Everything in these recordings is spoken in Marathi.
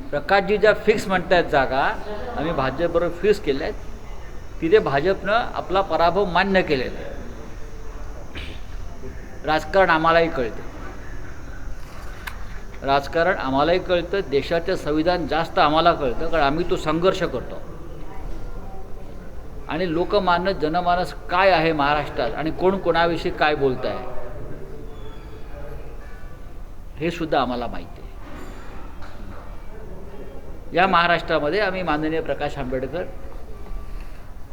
प्रकाशजी ज्या फिक्स म्हणतायत जागा आम्ही भाजपबरोबर फिक्स केल्या आहेत. तिथे भाजपनं आपला पराभव मान्य केलेला आहे. राजकारण आम्हालाही कळतं. राजकारण आम्हालाही कळतं देशाचं संविधान जास्त आम्हाला कळतं कारण आम्ही तो संघर्ष करतो. आणि लोकमान्य जनमानस काय आहे महाराष्ट्रात आणि कोण कोणाविषयी काय बोलत आहे हे सुद्धा आम्हाला माहिती आहे. या महाराष्ट्रामध्ये आम्ही माननीय प्रकाश आंबेडकर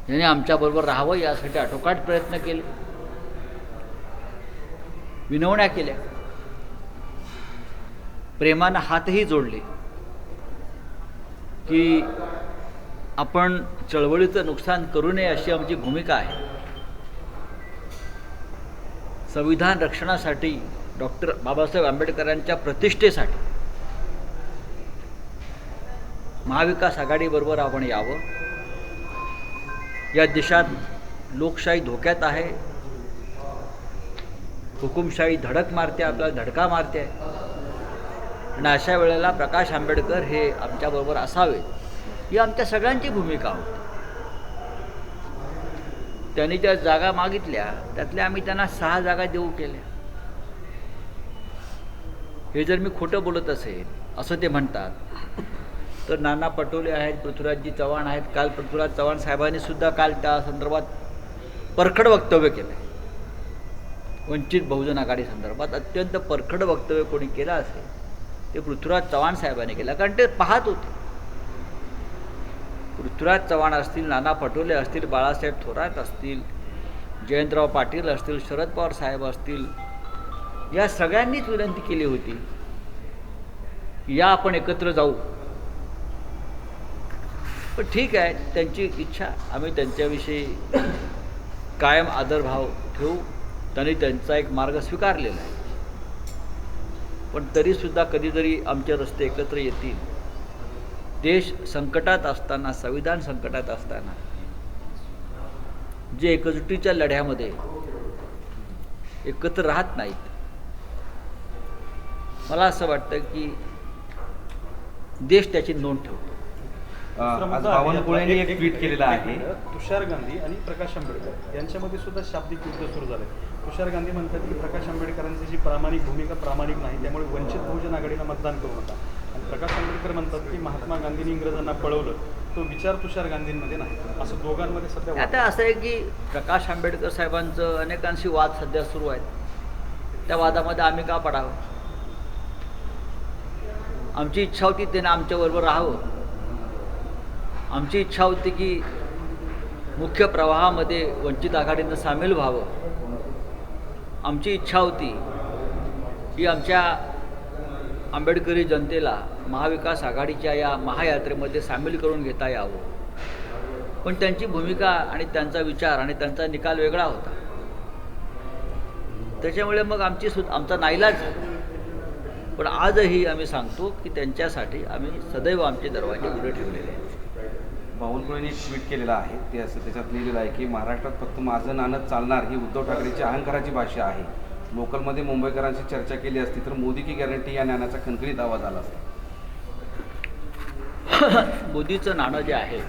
यांनी आमच्याबरोबर राहावं यासाठी आटोकाट प्रयत्न केले. विनवण्या केल्या. प्रेमानं हातही जोडले. की आपण चळवळीचं नुकसान करू नये अशी आमची भूमिका आहे. संविधान रक्षणासाठी डॉक्टर बाबासाहेब आंबेडकरांच्या प्रतिष्ठेसाठी महाविकास आघाडीबरोबर आपण यावं. या देशात लोकशाही धोक्यात आहे. हुकुमशाही धडक मारते आपल्याला धडका मारते. आणि अशा वेळेला प्रकाश आंबेडकर हे आमच्याबरोबर असावेत ही आमच्या सगळ्यांची भूमिका होती. त्यांनी ज्या जागा मागितल्या त्यातल्या आम्ही त्यांना सहा जागा देऊ केल्या. हे जर मी खोटं बोलत असेल असं ते म्हणतात. तर नाना पटोले आहेत पृथ्वीराजजी चव्हाण आहेत. काल पृथ्वीराज चव्हाण साहेबांनी सुद्धा काल त्या संदर्भात परखड वक्तव्य केलं वंचित बहुजन आघाडी संदर्भात अत्यंत परखड वक्तव्य कोणी केलं असेल ते पृथ्वीराज चव्हाण साहेबांनी केलं. कारण ते पाहत होते. पृथ्वीराज चव्हाण असतील नाना पटोले असतील बाळासाहेब थोरात असतील जयंतराव पाटील असतील शरद पवार साहेब असतील या सगळ्यांनीच विनंती केली होती या आपण एकत्र जाऊ. पण ठीक आहे त्यांची इच्छा आम्ही त्यांच्याविषयी कायम आदरभाव ठेवू. त्यांनी त्यांचा एक मार्ग स्वीकारलेला आहे. पण तरीसुद्धा कधीतरी आमचे रस्ते एकत्र येतील. देश संकटात असताना संविधान संकटात असताना जे एकजुटीच्या लढ्यामध्ये एकत्र राहत नाहीत. मला असं वाटतं की देश त्याची नोंद ठेवतो. आज बावनकुळेंनी एक ट्विट केलेलं आहे. तुषार गांधी आणि प्रकाश आंबेडकर यांच्यामध्ये सुद्धा शाब्दिक युद्ध सुरू झालं तुषार गांधी म्हणतात की प्रकाश आंबेडकरांची जी प्रामाणिक भूमिका प्रामाणिक नाही त्यामुळे वंचित बहुजन आघाडीला मतदान करू नका. आणि प्रकाश आंबेडकर म्हणतात की महात्मा गांधींनी इंग्रजांना पळवलं तो विचार तुषार गांधींमध्ये नाही. असं दोघांमध्ये सध्या आता असं आहे की प्रकाश आंबेडकर साहेबांचं अनेकांशी वाद सध्या सुरू आहेत. त्या वादामध्ये आम्ही का पडावं? आमची इच्छा होती त्यानं आमच्याबरोबर राहावं. आमची इच्छा होती की मुख्य प्रवाहामध्ये वंचित आघाडीनं सामील व्हावं. आमची इच्छा होती की आमच्या आंबेडकरी जनतेला महाविकास आघाडीच्या या महायात्रेमध्ये सामील करून घेता यावं. पण त्यांची भूमिका आणि त्यांचा विचार आणि त्यांचा निकाल वेगळा होता. त्याच्यामुळे मग आमची सु आमचा नाईलाज पण आजही आम्ही सांगतो की त्यांच्यासाठी आम्ही सदैव आमचे दरवाजे उघडे ठेवलेले आहेत. बावनकुळेंनी एक ट्विट केलेलं आहे. ते असं त्याच्यात लिहिलेलं आहे की महाराष्ट्रात फक्त माझं नाणं चालणार ही उद्धव ठाकरेची अहंकाराची भाषा आहे. लोकलमध्ये मुंबईकरांशी चर्चा केली असती तर मोदी की गॅरंटी या नाण्याचा खणखणीत आवाज आला असता? मोदीचं नाणं जे आहे